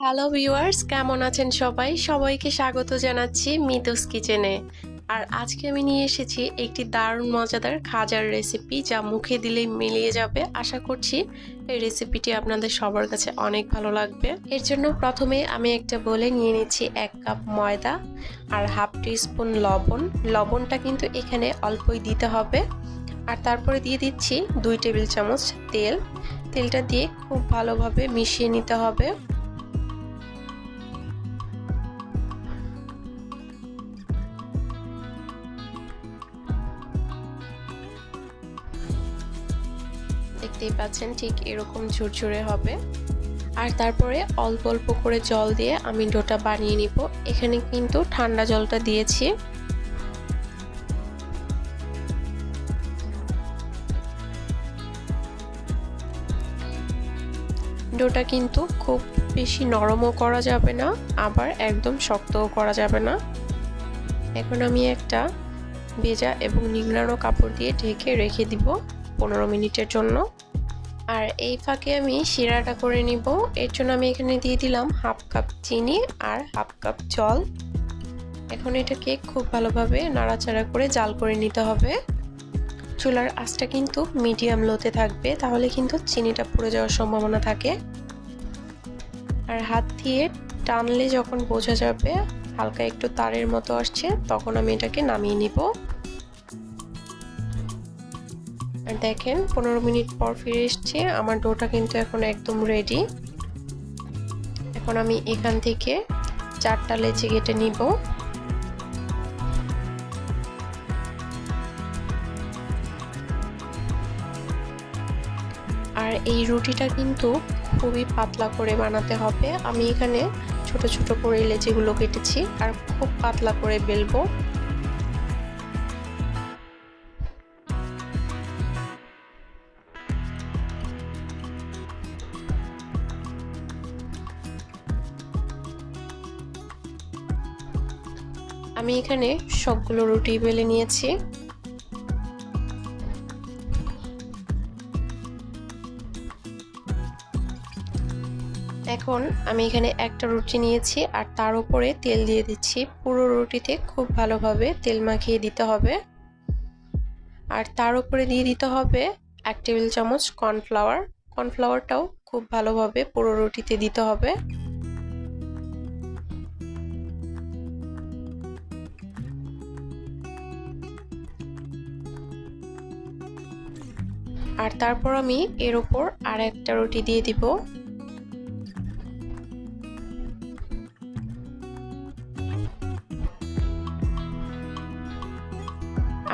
Hello viewers কেমন আছেন সবাই? সবাইকে স্বাগত জানাচ্ছি মিতুস কিচেনে। আর আজকে আমি নিয়ে এসেছি একটি দারুণ মজাদার খাজার রেসিপি যা মুখে দিলেই মিলিয়ে যাবে। আশা করছি এই রেসিপিটি আপনাদের সবার কাছে অনেক ভালো লাগবে। এর জন্য প্রথমে আমি একটা বলে নিয়ে নিচ্ছি এক কাপ ময়দা আর হাফ টি স্পুন লবণ। লবণটা কিন্তু এখানে অল্পই দিতে হবে। আর তারপরে দিয়ে দিচ্ছি দুই টেবিল চামচ তেল। তেলটা দিয়ে খুব ভালোভাবে মিশিয়ে নিতে হবে। দেখতেই পাচ্ছেন ঠিক এরকম ঝুরঝুরে হবে। আর তারপরে অল্প অল্প করে জল দিয়ে আমি ডোটা বানিয়ে নিব। এখানে কিন্তু ঠান্ডা জলটা দিয়েছি। ডোটা কিন্তু খুব বেশি নরমও করা যাবে না, আবার একদম শক্তও করা যাবে না। এখন আমি একটা ভেজা এবং নিংড়ানো কাপড় দিয়ে ঢেকে রেখে দিব পনেরো মিনিটের জন্য। আর এই ফাঁকে আমি শিরাটা করে নিব। এর জন্য আমি এখানে দিয়ে দিলাম হাফ কাপ চিনি আর হাফ কাপ জল। এখন এটাকে খুব ভালোভাবে নাড়াচাড়া করে জাল করে নিতে হবে। চুলার আঁচটা কিন্তু মিডিয়াম লোতে থাকবে, তাহলে কিন্তু চিনিটা পুড়ে যাওয়ার সম্ভাবনা থাকে। আর হাত দিয়ে টানলে যখন বোঝা যাবে, হালকা একটু তারের মতো আসছে, তখন আমি এটাকে নামিয়ে নিব। দেখেন, পনেরো মিনিট পর ফিরে এসছে। আমার ডোটা কিন্তু এখন একদম রেডি এখন আমি এখান থেকে চারটা লেচি কেটে নিব। আর এই রুটিটা কিন্তু খুবই পাতলা করে বানাতে হবে। আমি এখানে ছোট ছোট করে লেচিগুলো কেটেছি আর খুব পাতলা করে বেলবো। আমি এখানে সবগুলো রুটি বেলে নিয়েছি। এখন আমি এখানে একটা রুটি নিয়েছি আর তার উপরে তেল দিয়ে দিচ্ছি। পুরো রুটিতে খুব ভালোভাবে তেল মাখিয়ে দিতে হবে। আর তার উপরে দিয়ে দিতে হবে এক টেবিল চামচ কর্নফ্লাওয়ার। কর্নফ্লাওয়ারটাও খুব ভালোভাবে পুরো রুটিতে দিতে হবে। আর তারপর আমি এর ওপর আর একটা রুটি দিয়ে দিব।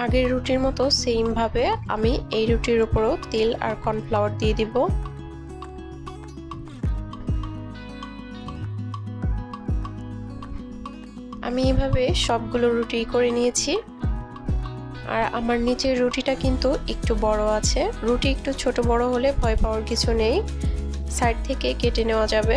আগের রুটির মতো সেমভাবে আমি এই রুটির উপরও তেল আর কর্নফ্লাওয়ার দিয়ে দিব। আমি এভাবে সবগুলো রুটি করে নিয়েছি। আর আমার নিচের রুটিটা কিন্তু একটু বড় আছে। রুটি একটু ছোট বড় হলে ভয় পাওয়ার কিছু নেই। সাইড থেকে কেটে নেওয়া যাবে।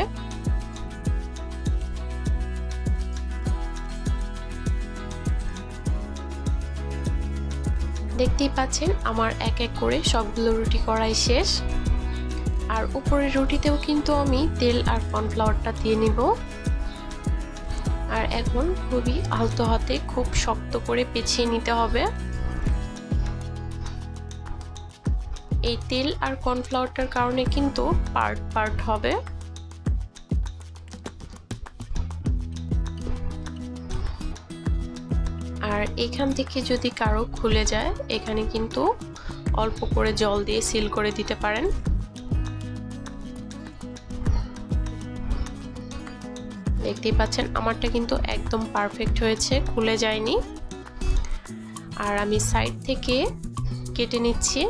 দেখতেই পাচ্ছেন আমার এক এক করে সবগুলো রুটি করাই শেষ। আর উপরের রুটিতেও কিন্তু আমি তেল আর কর্নফ্লাওয়ারটা দিয়ে নিব। আর এখন খুবই আলতো হাতে খুব শক্ত করে পেছিয়ে নিতে হবে। এই তেল আর কর্নফ্লাওয়ারটার কারণে কিন্তু পার্ট পার্ট হবে। আর এখান থেকে যদি কারও খুলে যায়, এখানে কিন্তু অল্প করে জল দিয়ে সিল করে দিতে পারেন। দেখতেই পাচ্ছেন, আমারটা কিন্তু একদম পারফেক্ট হয়েছে, খুলে যায়নি। আর আমি সাইড থেকে কেটে নিচ্ছি।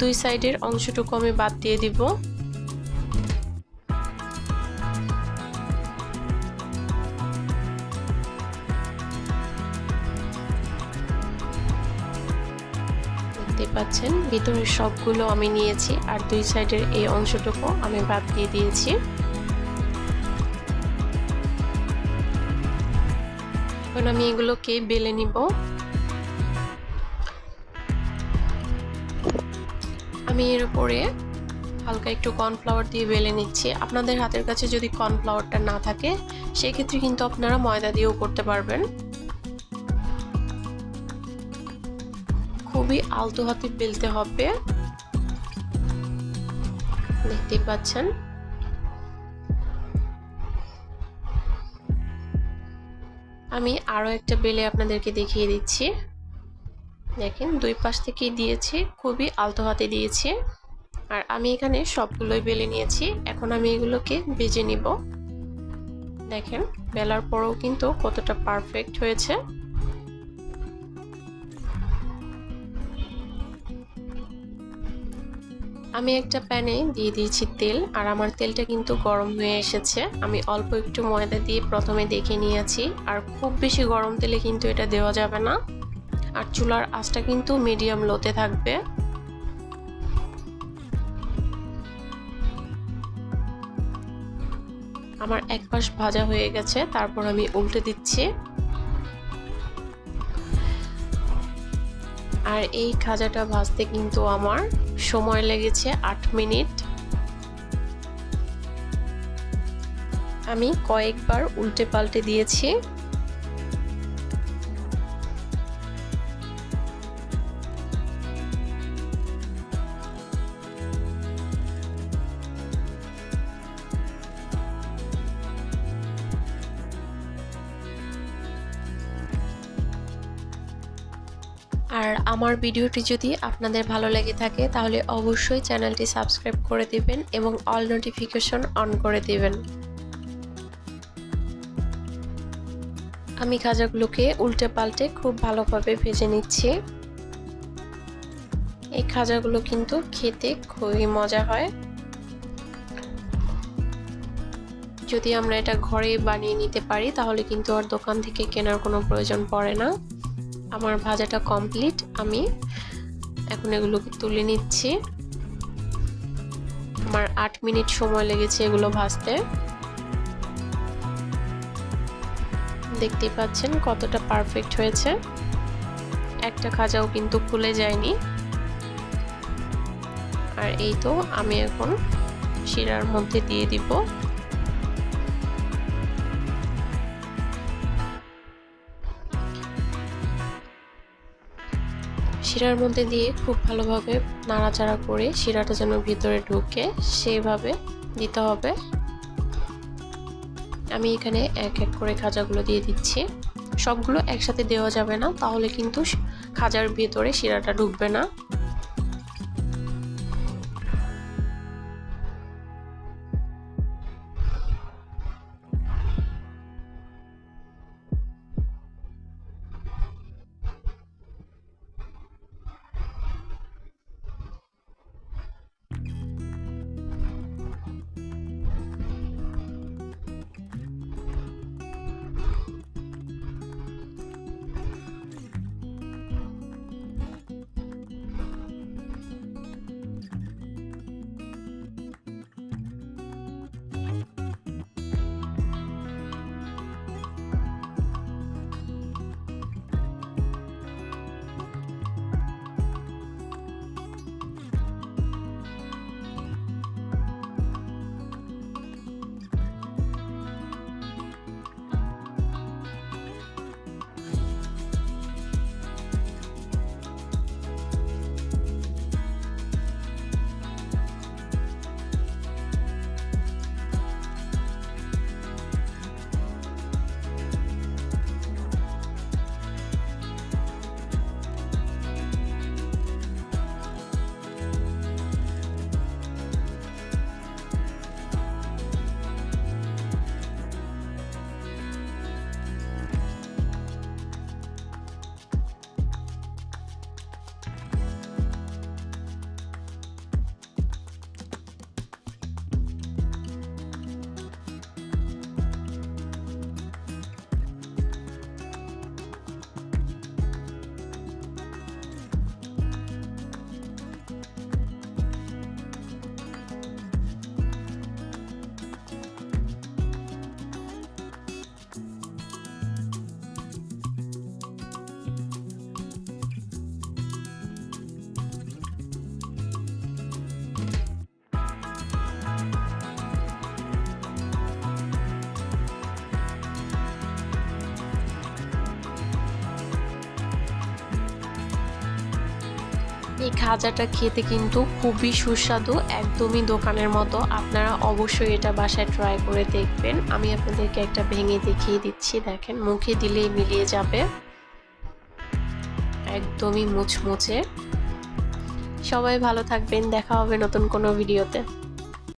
দুই সাইডের অংশটুকু আমি বাদ দিয়ে দিব। দেখতে পাচ্ছেন, ভিতরের সবগুলো আমি নিয়েছি আর দুই সাইডের এই অংশটুকু আমি বাদ দিয়ে দিয়েছি। এখন আমি এগুলোকে বেলে নিব। আমি এর উপরে হালকা একটু কর্নফ্লাওয়ার দিয়ে বেলে নিচ্ছি। আপনাদের হাতের কাছে যদি কর্নফ্লাওয়ারটা না থাকে, সেক্ষেত্রে কিন্তু আপনারা ময়দা দিয়েও করতে পারবেন। খুবই আলতো হাতে বেলতে হবে। দেখতেই পাচ্ছেন। আমি আরও একটা বেলে আপনাদেরকে দেখিয়ে দিচ্ছি। দেখেন, দুই পাশ থেকেই দিয়েছি, খুবই আলতো হাতে দিয়েছি। আর আমি এখানে সবগুলোই বেলে নিয়েছি। এখন আমি এগুলোকে বেজে নিব। দেখেন, বেলার পরেও কিন্তু কতটা পারফেক্ট হয়েছে। আমি একটা প্যানে দিয়ে দিয়েছি তেল, আর আমার তেলটা কিন্তু গরম হয়ে এসেছে। আমি অল্প একটু ময়দা দিয়ে প্রথমে দেখে নিয়েছি, আর খুব বেশি গরম তেলে কিন্তু এটা দেওয়া যাবে না। আর চুলার আঁচটা কিন্তু মিডিয়াম লোতে থাকবে। আমার এক পাশ ভাজা হয়ে গেছে, তারপর আমি উল্টে দিচ্ছি। আর এই খাজাটা ভাজতে কিন্তু আমার সময় লেগেছে আট মিনিট। আমি কয়েকবার উল্টে পাল্টে দিয়েছি। আর আমার ভিডিওটি যদি আপনাদের ভালো লেগে থাকে, তাহলে অবশ্যই চ্যানেলটি সাবস্ক্রাইব করে দিবেন এবং অল নোটিফিকেশন অন করে দিবেন। আমি খাজাগুলোকে উল্টে পাল্টে খুব ভালোভাবে ভেজে নিচ্ছি। এই খাজাগুলো কিন্তু খেতে খুবই মজা হয়। যদি আমরা এটা ঘরে বানিয়ে নিতে পারি, তাহলে কিন্তু আর দোকান থেকে কেনার কোনো প্রয়োজন পড়ে না। আমার ভাজাটা কমপ্লিট আমি এখন এগুলোকে তুলে নিচ্ছি। আমার আট মিনিট সময় লেগেছে এগুলো ভাজতে। দেখতেই পাচ্ছেন কতটা পারফেক্ট হয়েছে। একটা খাজাও কিন্তু খুলে যায়নি। আর এই তো আমি এখন শিরার মধ্যে দিয়ে দিব। শিরার মধ্যে দিয়ে খুব ভালোভাবে নাড়াচাড়া করে শিরাটা যেন ভিতরে ঢুকে সেভাবে দিতে হবে। আমি এখানে এক এক করে খাজাগুলো দিয়ে দিচ্ছি। সবগুলো একসাথে দেওয়া যাবে না, তাহলে কিন্তু খাজার ভেতরে শিরাটা ঢুকবে না। এই খাজাটা খেতে কিন্তু খুবই সুস্বাদু, একদমই দোকানের মতো। আপনারা অবশ্যই এটা বাসায় ট্রাই করে দেখবেন। আমি আপনাদেরকে একটা ভেঙে দেখিয়ে দিচ্ছি, দেখেন, মুখে দিলেই মিলিয়ে যাবে। একদমই মুচমুচে। সবাই ভালো থাকবেন, দেখা হবে নতুন কোনো ভিডিওতে।